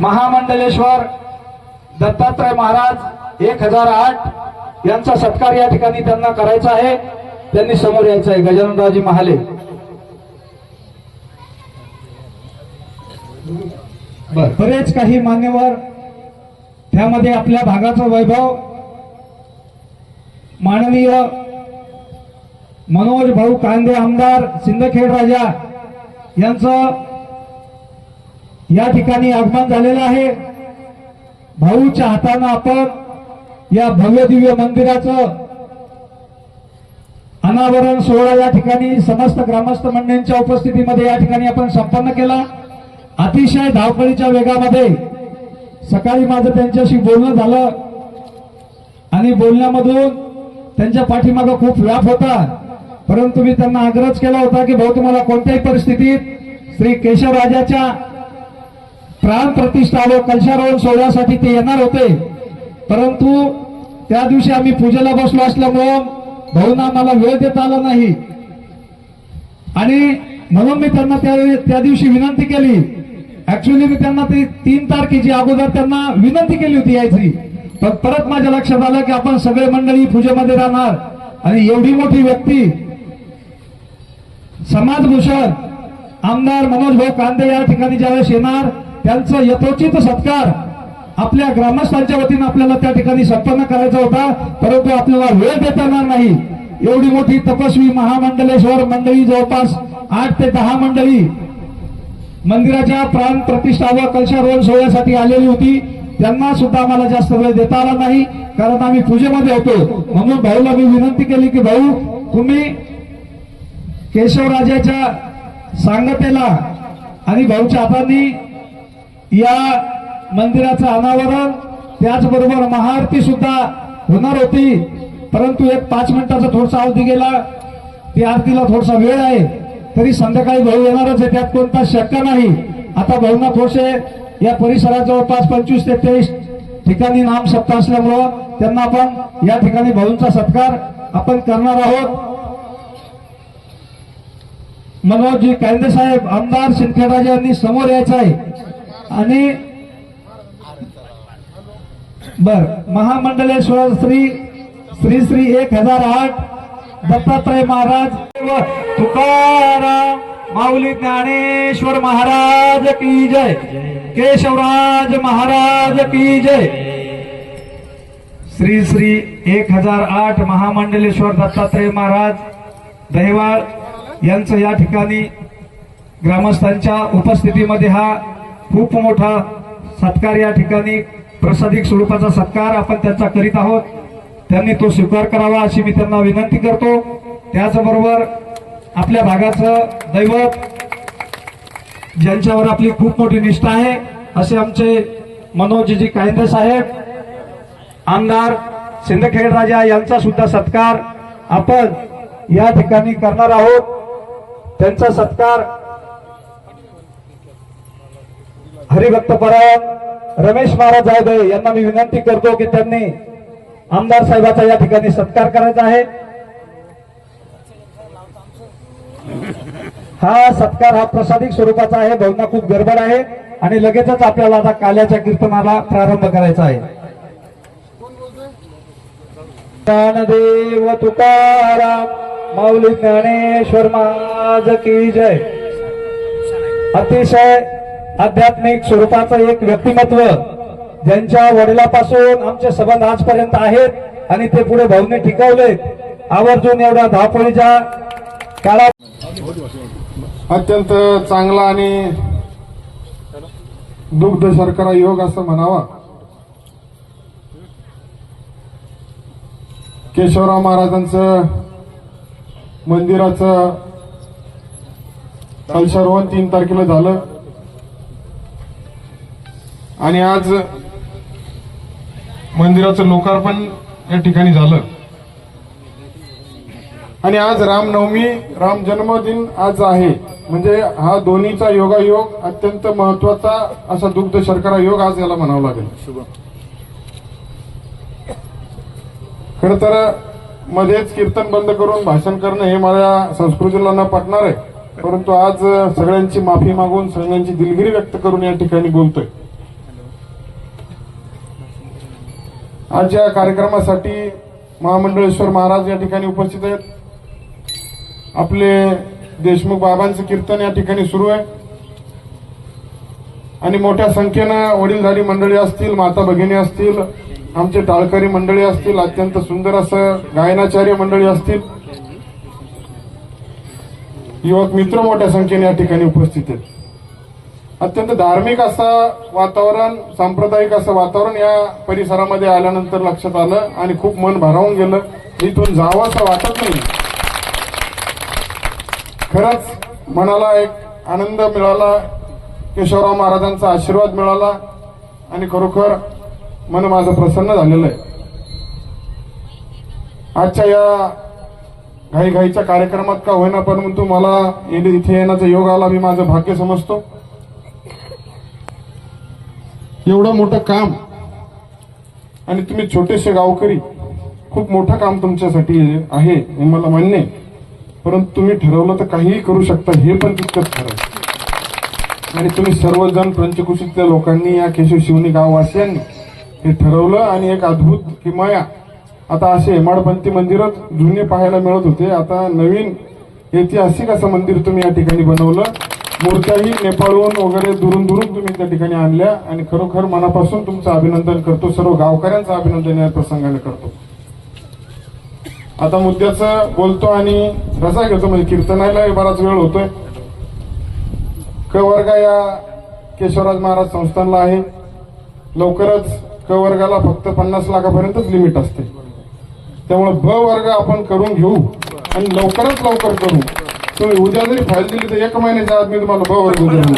महामंडलेश्वर दत्तात्रय महाराज एक हजार आठ यांचा सत्कार या ठिकाणी त्यांना करायचा आहे. त्यांनी समोर यायचं आहे. गजाननरावजी महाले. बर. बरेच काही मान्यवर त्यामध्ये आपल्या भागाचा वैभव माननीय मनोज भाऊ कांदे आमदार सिंदखेड राजा यांचं या ठिकाणी आगमन झालेलं आहे. भाऊच्या हातानं आपण या भव्य दिव्य मंदिराचं अनावरण सोहळा या ठिकाणी समस्त ग्रामस्थ मंडळींच्या उपस्थितीमध्ये या ठिकाणी आपण संपन्न केला. अतिशय धावपळीच्या वेगामध्ये सकाळी माझं त्यांच्याशी बोलणं झालं. आणि बोलण्यामधून त्यांच्या पाठीमागं खूप व्याप होता. परंतु मी त्यांना आग्रह केला होता की भाऊ तुम्हाला कोणत्याही परिस्थितीत श्री केशवराजाच्या प्राण प्रतिष्ठा व कलशारोहण सोहळ्यासाठी ते येणार होते. परंतु त्या दिवशी आम्ही पूजेला बसलो असल्यामुळं भाऊना आम्हाला वेळ देता आला नाही. आणि म्हणून मी त्यांना त्या त्या दिवशी विनंती केली. ऍक्च्युली मी त्यांना ती तीन तारखेची अगोदर त्यांना विनंती केली होती यायची. पण परत माझ्या लक्षात आलं की आपण सगळे मंडळी पूजेमध्ये राहणार. आणि एवढी मोठी व्यक्ती समाजभूषण आमदार मनोज भाऊ कांदे या ठिकाणी ज्यावेळेस येणार त्यांचं यथोचित सत्कार आपल्या ग्रामस्थांच्या वतीनं आपल्याला त्या ठिकाणी संपन्न करायचा होता परंतु आपल्याला वेळ देता येणार नाही. एवढी मोठी तपस्वी महामंडलेश्वर मंडळी जवळपास आठ ते दहा मंडळी मंदिराच्या प्राण प्रतिष्ठा व कलशारोहण सोहळ्यासाठी आलेली होती. त्यांना सुद्धा आम्हाला जास्त वेळ देता आला नाही कारण आम्ही पूजेमध्ये होतो. म्हणून भाऊला मी विनंती केली की भाऊ तुम्ही केशवराजाच्या सांगतेला आणि भाऊच्या हातांनी या मंदिराचं अनावरण त्याचबरोबर महाआरती सुद्धा होणार होती. परंतु एक पाच मिनिटाचा थोडासा अवधी गेला. ती आरतीला थोडासा वेळ आहे. तरी संध्याकाळी भाऊ येणारच आहे. त्यात कोणता शक्य नाही. आता भाऊना थोडसे या परिसरात जवळपास पंचवीस ते तेवीस ठिकाणी नाम सप्ताह असल्यामुळं त्यांना आपण या ठिकाणी भाऊंचा सत्कार आपण करणार आहोत. मनोजी कांदे साहेब आमदार सिंदखेडराजे यांनी समोर यायचं आहे. आणि बर महामंडलेश्वर श्री श्री श्री एक हजार आठ दत्तात्रय महाराज. व तुकाराम माऊली ज्ञानेश्वर महाराज की जय. केशवराज महाराज की जय. श्री श्री एक हजार आठ महामंडलेश्वर दत्तात्रय महाराज. दहिवाळ यांचं या ठिकाणी ग्रामस्थांच्या उपस्थितीमध्ये हा खूप मोठा सत्कार या ठिकाणी प्रसादिक स्वरूपाचा सत्कार आपण त्यांचा करीत आहोत. त्यांनी तो स्वीकार करावा अशी मी त्यांना विनंती करतो. त्याचबरोबर आपल्या भागाचं दैवत ज्यांच्यावर आपली खूप मोठी निष्ठा आहे असे आमचे मनोजजी कायंदे साहेब आमदार सिंदखेड राजा यांचा सुद्धा सत्कार आपण या ठिकाणी करणार आहोत. त्यांचा सत्कार हरिभक्त परायण रमेश महाराज जायदे यांना मी विनंती करतो की त्यांनी आमदार साहेबाचा या ठिकाणी सत्कार करायचा आहे. हा सत्कार हा प्रसादिक स्वरूपाचा आहे भावना खूप गडबड आहे आणि लगेचच आपल्याला आता काल्याच्या कीर्तनाला प्रारंभ करायचा आहे. ज्ञानदेव तुकाराम माऊली ज्ञानेश्वर महाराज की जय. अतिशय आध्यात्मिक स्वरूपाचं एक व्यक्तिमत्व ज्यांच्या वडिलापासून आमचे संबंध आजपर्यंत आहेत आणि ते पुढे भाऊने टिकवले आवर्जून एवढ्या धावपळीच्या काळात अत्यंत चांगला आणि दुग्ध शर्करा योग असं म्हणावा. केशवराव महाराजांचं मंदिराचं कलशारोहण तीन तारखेला झालं. आणि आज मंदिराचं लोकार्पण या ठिकाणी झालं. आणि आज रामनवमी राम जन्मदिन आज आहे. म्हणजे हा दोन्हीचा योगायोग अत्यंत महत्त्वाचा असा दुग्ध शर्करा योग आज याला म्हणावं लागेल. खर तर मध्येच कीर्तन बंद करून भाषण करणं हे माझ्या संस्कृतीला न पटणार आहे. परंतु आज सगळ्यांची माफी मागून सगळ्यांची दिलगिरी व्यक्त करून या ठिकाणी बोलतोय. आजच्या कार्यक्रमासाठी महामंडळेश्वर महाराज या ठिकाणी उपस्थित आहेत. आपले देशमुख बाबांचं कीर्तन या ठिकाणी सुरू आहे. आणि मोठ्या संख्येनं वडीलधारी मंडळी असतील माता भगिनी असतील आमचे टाळकरी मंडळी असतील अत्यंत सुंदर असं गायनाचार्य मंडळी असतील. युवक मित्र मोठ्या संख्येने या ठिकाणी उपस्थित आहेत. अत्यंत धार्मिक असं वातावरण सांप्रदायिक असं वातावरण या परिसरामध्ये आल्यानंतर लक्षात आलं आणि खूप मन भारावून गेलं. इथून जावं असं वाटत नाही. खरंच मनाला एक आनंद मिळाला केशवराव महाराजांचा आशीर्वाद मिळाला आणि खरोखर मन माझं प्रसन्न झालेलं आहे. आजच्या या घाईघाईच्या कार्यक्रमात का होईना परंतु मला इथे येण्याचा योग आला मी माझं भाग्य समजतो. एवढं मोठं काम. आणि तुम्ही छोटेसे गावकरी खूप मोठं काम तुमच्यासाठी आहे हे मला मान्य आहे. परंतु तुम्ही ठरवलं तर काहीही करू शकता हे पण तितकंच खरं आणि तुम्ही सर्वजण पंचकुशीतल्या लोकांनी या केशव शिवनी गाववासियांनी हे ठरवलं आणि एक अद्भुत किमाया. आता असे हेमाडपंथी मंदिरच जुने पाहायला मिळत होते. आता नवीन ऐतिहासिक असं मंदिर तुम्ही या ठिकाणी बनवलं. मूर्त्याही नेपाळहून वगैरे दुरून दुरून तुम्ही त्या ठिकाणी आणल्या आणि खरोखर मनापासून तुमचं अभिनंदन करतो. सर्व गावकऱ्यांचं अभिनंदन या प्रसंगाने करतो. आता मुद्द्याचं बोलतो आणि रसा घेतो. म्हणजे कीर्तनाला बराच वेळ होतोय. क वर्ग या केशवराज महाराज संस्थानला आहे. लवकरच क वर्गाला फक्त पन्नास लाखापर्यंतच लिमिट असते. त्यामुळे ब वर्ग आपण करून घेऊ आणि लवकरच लवकर करू. तुम्ही उद्या जरी फाईल दिली तर एक महिन्याच्या आत मी तुम्हाला ब वर्ग देऊन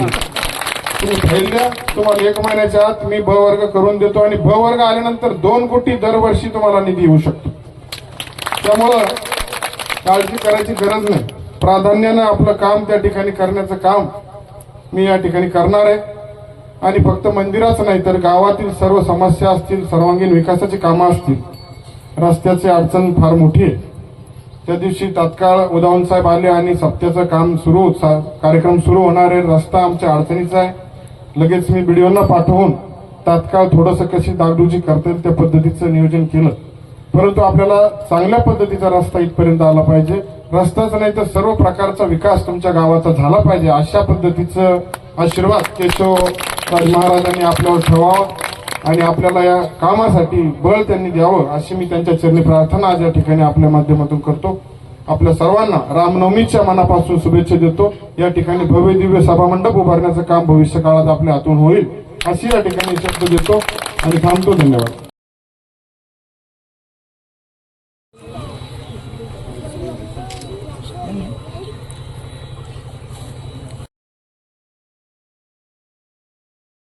तुम्ही फाईल द्या तुम्हाला एक महिन्याच्या आत मी ब वर्ग करून देतो आणि ब वर्ग आल्यानंतर दोन कोटी दरवर्षी तुम्हाला निधी येऊ शकतो. त्यामुळं काळजी करायची गरज नाही. प्राधान्यानं आपलं काम त्या ठिकाणी करण्याचं काम मी या ठिकाणी करणार आहे. आणि फक्त मंदिराचं नाही तर गावातील सर्व समस्या असतील सर्वांगीण विकासाची कामं असतील रस्त्याची अडचण फार मोठी आहे. त्या दिवशी तात्काळ उदाहरण साहेब आले आणि सप्त्याचं काम सुरू सा- कार्यक्रम सुरू होणार आहे रस्ता आमच्या अडचणीचा आहे. लगेच मी व्हिडिओना पाठवून तात्काळ थोडंसं कशी दागडुजी करता येईल त्या पद्धतीचं नियोजन केलं. परंतु आपल्याला चांगल्या पद्धतीचा रस्ता इथपर्यंत आला पाहिजे. रस्ताच नाही तर सर्व प्रकारचा विकास तुमच्या गावाचा झाला पाहिजे. अशा पद्धतीचं आशीर्वाद केशव राज महाराजांनी आपल्यावर ठेवावा. आणि आपल्याला या कामासाठी बळ त्यांनी द्यावं अशी मी त्यांच्या चरणी प्रार्थना आज या ठिकाणी आपल्या माध्यमातून करतो. आपल्या सर्वांना रामनवमीच्या मनापासून शुभेच्छा देतो. या ठिकाणी भव्य दिव्य सभामंडप उभारण्याचं काम भविष्य काळात आपल्या हातून होईल अशी या ठिकाणी शब्द देतो. आणि थांबतो. धन्यवाद.